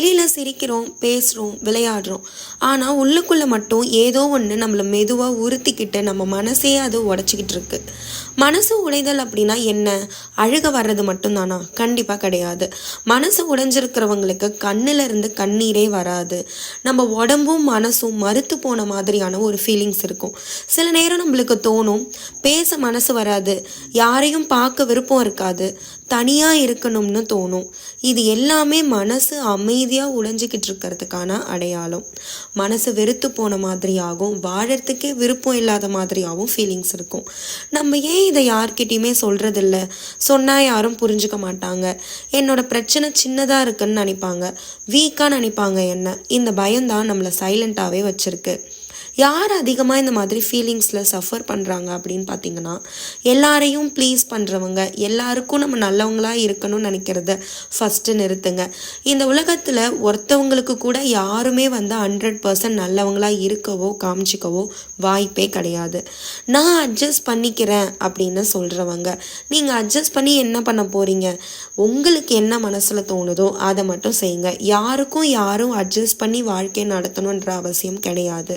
வெளியில சிரிக்கிறோம் பேசுகிறோம் விளையாடுறோம். ஆனால் உள்ளுக்குள்ளே மட்டும் ஏதோ ஒன்று நம்மளை மெதுவாக உறுத்திக்கிட்டு நம்ம மனசே அது உடச்சிக்கிட்டு இருக்கு. மனசு உடைதல் அப்படின்னா என்ன? அழுக வர்றது மட்டும்தானா? கண்டிப்பாக கிடையாது. மனசு உடைஞ்சிருக்கிறவங்களுக்கு கண்ணுல இருந்து கண்ணீரே வராது. நம்ம உடம்பும் மனசும் மறுத்து போன மாதிரியான ஒரு ஃபீலிங்ஸ் இருக்கும். சில நேரம் நம்மளுக்கு தோணும் பேச மனசு வராது. யாரையும் பார்க்க விருப்பம் இருக்காது. தனியாக இருக்கணும்னு தோணும். இது எல்லாமே மனசு அமைதியாக உழைஞ்சிக்கிட்டு இருக்கிறதுக்கான அடையாளம். மனசு வெறுத்து போன மாதிரியாகவும் வாழறதுக்கே விருப்பம் இல்லாத மாதிரியாகவும் ஃபீலிங்ஸ் இருக்கும். நம்ம ஏன் இதை யார்கிட்டயுமே சொல்கிறதில்ல சொன்னால் யாரும் புரிஞ்சுக்க மாட்டாங்க. என்னோட பிரச்சனை சின்னதாக இருக்குன்னு நினைப்பாங்க. வீக்காக நினைப்பாங்க என்ன? இந்த பயம்தான் நம்மளை சைலண்ட்டாகவே வச்சுருக்கு. யார் அதிகமாக இந்த மாதிரி ஃபீலிங்ஸில் சஃபர் பண்ணுறாங்க அப்படின்னு பார்த்தீங்கன்னா எல்லாரையும் ப்ளீஸ் பண்ணுறவங்க எல்லாருக்கும் நம்ம நல்லவங்களாக இருக்கணும்னு நினைக்கிறத ஃபஸ்ட்டு நிறுத்துங்க. இந்த உலகத்தில் ஒருத்தவங்களுக்கு கூட யாருமே வந்து ஹண்ட்ரட் பர்சன்ட் நல்லவங்களாக இருக்கவோ காமிச்சிக்கவோ வாய்ப்பே கிடையாது. நான் அட்ஜஸ்ட் பண்ணிக்கிறேன் அப்படின்னு சொல்கிறவங்க நீங்கள் அட்ஜஸ்ட் பண்ணி என்ன பண்ண போகிறீங்க உங்களுக்கு என்ன மனசில் தோணுதோ அதை மட்டும் செய்யுங்க. யாருக்கும் யாரும் அட்ஜஸ்ட் பண்ணி வாழ்க்கையை நடத்தணுன்ற அவசியம் கிடையாது.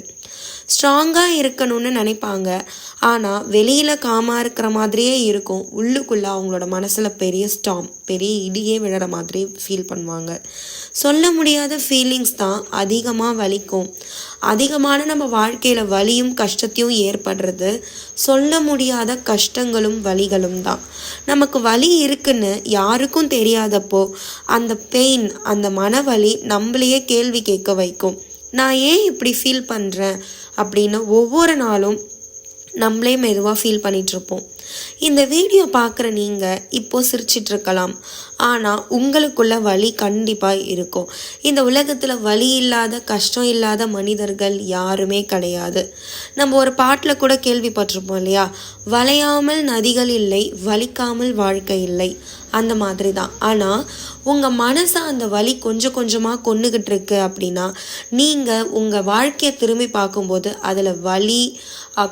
ஸ்ட்ராங்காக இருக்கணும்னு நினைப்பாங்க. ஆனால் வெளியில் காமாக இருக்கிற மாதிரியே இருக்கும். உள்ளுக்குள்ளே அவங்களோட மனசில் பெரிய ஸ்டாம் பெரிய இடியே விழற மாதிரி ஃபீல் பண்ணுவாங்க. சொல்ல முடியாத ஃபீலிங்ஸ் தான் அதிகமாக வலிக்கும். அதிகமான நம்ம வாழ்க்கையில் வலியும் கஷ்டத்தையும் ஏற்படுறது சொல்ல முடியாத கஷ்டங்களும் வலிகளும் தான். நமக்கு வலி இருக்குன்னு யாருக்கும் தெரியாதப்போ அந்த பெயின் அந்த மனவலி நம்மளையே கேள்வி கேட்க வைக்கும். நான் ஏன் இப்படி ஃபீல் பண்ணுறேன் அப்படின்னு ஒவ்வொரு நாளும் நம்மளே மெதுவாக ஃபீல் பண்ணிகிட்ருப்போம் இந்த வீடியோ பார்க்குற நீங்கள் இப்போ சிரிச்சிட்ருக்கலாம். ஆனால் உங்களுக்குள்ள வலி கண்டிப்பாக இருக்கும். இந்த உலகத்தில் வலி இல்லாத கஷ்டம் இல்லாத மனிதர்கள் யாருமே கிடையாது. நம்ம ஒரு பாட்டில் கூட கேள்விப்பட்டிருப்போம் இல்லையா? வளையாமல் நதிகள் இல்லை வலிக்காமல் வாழ்க்கை இல்லை. அந்த மாதிரி தான் ஆனால் உங்கள் மனசை அந்த வலி கொஞ்சம் கொஞ்சமாக கொண்டுகிட்டு இருக்கு அப்படின்னா நீங்கள் உங்கள் வாழ்க்கையை திரும்பி பார்க்கும்போது அதில் வலி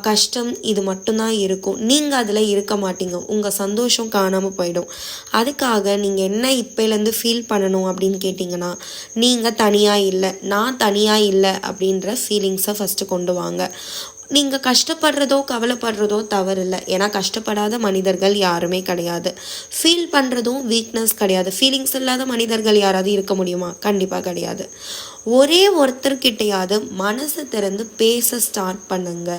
கஷ்டம் இது மட்டும்தான் இருக்கும். நீங்கள் அதில் இருக்க மாட்டீங்க. உங்கள் சந்தோஷம் காணாமல் போயிடும். அதுக்காக நீங்கள் என்ன இப்போலேருந்து ஃபீல் பண்ணணும் அப்படின்னு கேட்டிங்கன்னா நீங்கள் தனியாக இல்லை நான் தனியாக இல்லை அப்படின்ற ஃபீலிங்ஸை ஃபஸ்ட்டு கொண்டு வாங்க. நீங்கள் கஷ்டப்படுறதோ கவலைப்படுறதோ தவறில்லை. ஏன்னா கஷ்டப்படாத மனிதர்கள் யாருமே கிடையாது. ஃபீல் பண்ணுறதும் வீக்னஸ் கிடையாது. ஃபீலிங்ஸ் இல்லாத மனிதர்கள் யாராவது இருக்க முடியுமா? கண்டிப்பாக கிடையாது. ஒரே ஒருத்தர்கிட்டையாவது மனசை திறந்து பேச ஸ்டார்ட் பண்ணுங்க.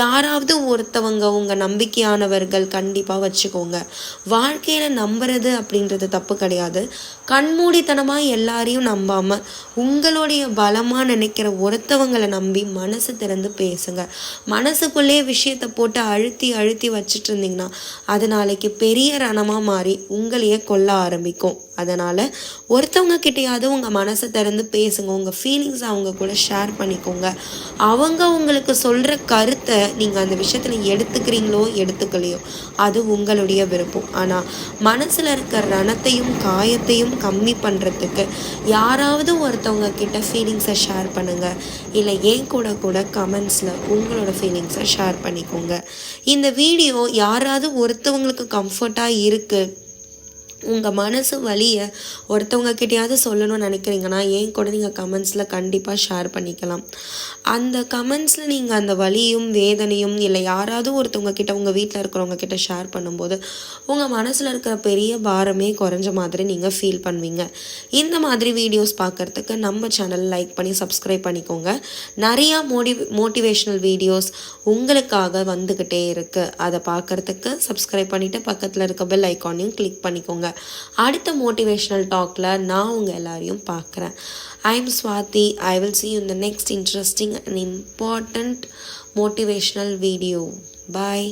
யாராவது ஒருத்தவங்க உங்கள் நம்பிக்கையானவர்கள் கண்டிப்பாக வச்சுக்கோங்க. வாழ்க்கையில் நம்புறது அப்படின்றது தப்பு கிடையாது. கண்மூடித்தனமாக எல்லாரையும் நம்பாமல் உங்களுடைய பலமாக நினைக்கிற ஒருத்தவங்களை நம்பி மனசு திறந்து பேசுங்க. மனசுக்குள்ளே விஷயத்தை போட்டு அழுத்தி அழுத்தி வச்சுட்டு இருந்தீங்கன்னா அது நாளைக்கு பெரிய ரணமாக மாறி உங்களையே கொல்ல ஆரம்பிக்கும். அதனால் ஒருத்தவங்க கிட்டேயாவது உங்கள் மனசை திறந்து பேசுங்க. உங்கள் ஃபீலிங்ஸ் அவங்க கூட ஷேர் பண்ணிக்கோங்க. அவங்க உங்களுக்கு சொல்கிற கருத்தை நீங்கள் அந்த விஷயத்தில் எடுத்துக்கிறீங்களோ எடுத்துக்கலையோ அது உங்களுடைய விருப்பம். ஆனால் மனசில் இருக்கிற ரணத்தையும் காயத்தையும் கம்மி பண்ணுறதுக்கு யாராவது ஒருத்தவங்க கிட்ட ஃபீலிங்ஸை ஷேர் பண்ணுங்கள் இல்லை ஏன் கூட கூட கமெண்ட்ஸில் உங்களோட ஃபீலிங்ஸை ஷேர் பண்ணிக்கோங்க. இந்த வீடியோ யாராவது ஒருத்தவங்களுக்கு கம்ஃபர்ட்டாக இருக்குது உங்கள் மனசு வழியை ஒருத்தவங்க கிட்டேயாவது சொல்லணும்னு நினைக்கிறீங்கன்னா ஏன் கூட நீங்கள் கமெண்ட்ஸில் கண்டிப்பாக ஷேர் பண்ணிக்கலாம். அந்த கமெண்ட்ஸில் நீங்கள் அந்த வலியும் வேதனையும் இல்லை யாராவது ஒருத்தவங்க கிட்ட உங்கள் வீட்டில் இருக்கிறவங்க கிட்ட ஷேர் பண்ணும்போது உங்கள் மனசில் இருக்கிற பெரிய பாரமே குறைஞ்ச மாதிரி நீங்கள் ஃபீல் பண்ணுவீங்க. இந்த மாதிரி வீடியோஸ் பார்க்குறதுக்கு நம்ம சேனல் லைக் பண்ணி சப்ஸ்கிரைப் பண்ணிக்கோங்க. நிறையா மோடி மோட்டிவேஷ்னல் வீடியோஸ் உங்களுக்காக வந்துக்கிட்டே இருக்குது அதை பார்க்குறதுக்கு சப்ஸ்கிரைப் பண்ணிவிட்டு பக்கத்தில் இருக்க பெல் ஐக்கானையும் கிளிக் பண்ணிக்கோங்க. அடுத்த மோட்டிவேஷ்னல் டாக்கில் நான் உங்கள் எல்லாரையும் பார்க்குறேன். I am Swathi I will see in the next interesting and important motivational video bye